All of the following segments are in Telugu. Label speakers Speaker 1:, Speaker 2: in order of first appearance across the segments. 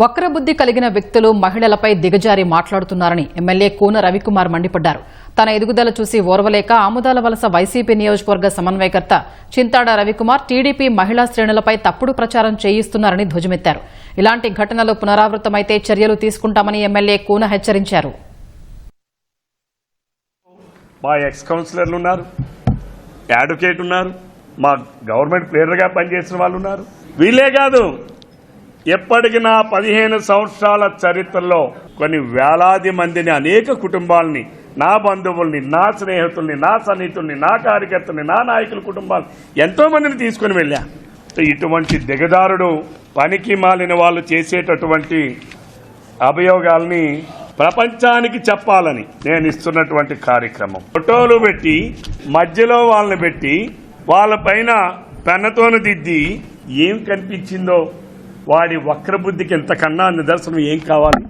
Speaker 1: వక్రబుద్ధి కలిగిన వ్యక్తులు మహిళలపై దిగజారి మాట్లాడుతున్నారని ఎమ్మెల్యే కూన రవికుమార్ మండిపడ్డారు. తన ఎదుగుదల చూసి ఓర్వలేక ఆముదాల వలస వైసీపీ నియోజకవర్గ సమన్వయకర్త చింతాడ రవికుమార్ టీడీపీ మహిళా శ్రేణులపై తప్పుడు ప్రచారం చేయిస్తున్నారని ధ్వజమెత్తారు. ఇలాంటి ఘటనలు పునరావృతమైతే చర్యలు తీసుకుంటామని ఎమ్మెల్యే కూన హెచ్చరించారు.
Speaker 2: మా ఎక్స్ కౌన్సిలర్లు ఉన్నారు అడ్వకేట్ ఉన్నారు మా గవర్నమెంట్ ప్లేయర్గా పనిచేసిన వాళ్ళు ఉన్నారు. వీళ్ళే కాదు ఎప్పటికి నా పదిహేను సంవత్సరాల చరిత్రలో కొన్ని వేలాది మందిని అనేక కుటుంబాలని నా బంధువుల్ని నా స్నేహితుల్ని నా సన్నిహితుల్ని నా కార్యకర్తల్ని నా నాయకుల కుటుంబాలు ఎంతో మందిని తీసుకుని వెళ్ళా. ఇటువంటి దిగదారుడు పనికి మాలిన వాళ్ళు చేసేటటువంటి అభియోగాల్ని ప్రపంచానికి చెప్పాలని నేను ఇస్తున్నటువంటి కార్యక్రమం. ఫోటోలు పెట్టి మధ్యలో వాళ్ళని పెట్టి వాళ్ళపైన పెన్నతోను దిద్ది ఏం కనిపించిందో వాడి వక్రబుద్ధికి ఇంతకన్నా నిదర్శనం ఏం కావాలి?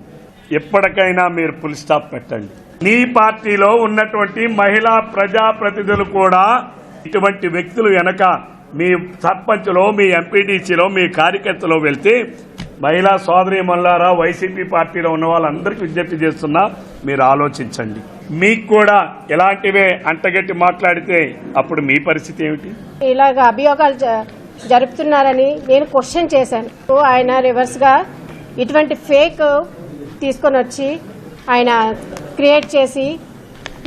Speaker 2: ఎప్పటికైనా మీరు ఫుల్ స్టాప్ పెట్టండి. నీ పార్టీలో ఉన్నటువంటి మహిళా ప్రజాప్రతినిధులు కూడా ఇటువంటి వ్యక్తులు వెనక మీ సర్పంచ్లో మీ ఎంపీడీసీలో మీ కార్యకర్తలో వెళ్తే మహిళా సోదరి మల్లారా వైసీపీ పార్టీలో ఉన్న వాళ్ళందరికీ విజ్ఞప్తి చేస్తున్నా మీరు ఆలోచించండి. మీకు కూడా ఇలాంటివే అంటగట్టి మాట్లాడితే అప్పుడు మీ పరిస్థితి ఏమిటి?
Speaker 3: ఇలాగ అభియోగాలు జరుపుతున్నారని నేను క్వశ్చన్ చేశాను. ఆయన రివర్స్గా ఇటువంటి ఫేక్ తీసుకొని వచ్చి ఆయన క్రియేట్ చేసి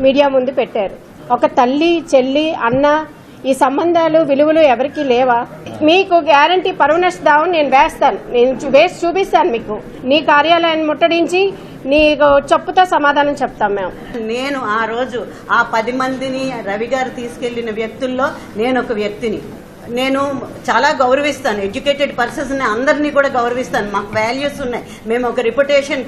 Speaker 3: మీడియా ముందు పెట్టారు. ఒక తల్లి చెల్లి అన్న ఈ సంబంధాలు విలువలు ఎవరికి లేవా? మీకు గ్యారంటీ పరువునస్ దావని నేను వేస్తాను. నేను వేసి చూపిస్తాను మీకు. నీ కార్యాలయాన్ని ముట్టడించి నీకు చెప్పుతో సమాధానం చెప్తాం మేము.
Speaker 4: నేను ఆ రోజు ఆ పది మందిని రవి గారు తీసుకెళ్ళిన వ్యక్తుల్లో నేను ఒక వ్యక్తిని. నేను చాలా గౌరవిస్తాను. ఎడ్యుకేటెడ్ పర్సన్స్ అందరినీ కూడా గౌరవిస్తాను. మాకు వాల్యూస్ ఉన్నాయి. మేము ఒక రిప్యుటేషన్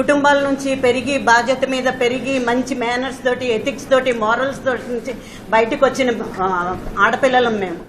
Speaker 4: కుటుంబాల నుంచి పెరిగి బాధ్యత మీద పెరిగి మంచి మేనర్స్ తోటి ఎథిక్స్ తోటి మారల్స్ తోటి నుంచి బయటకు వచ్చిన ఆడపిల్లలం మేము.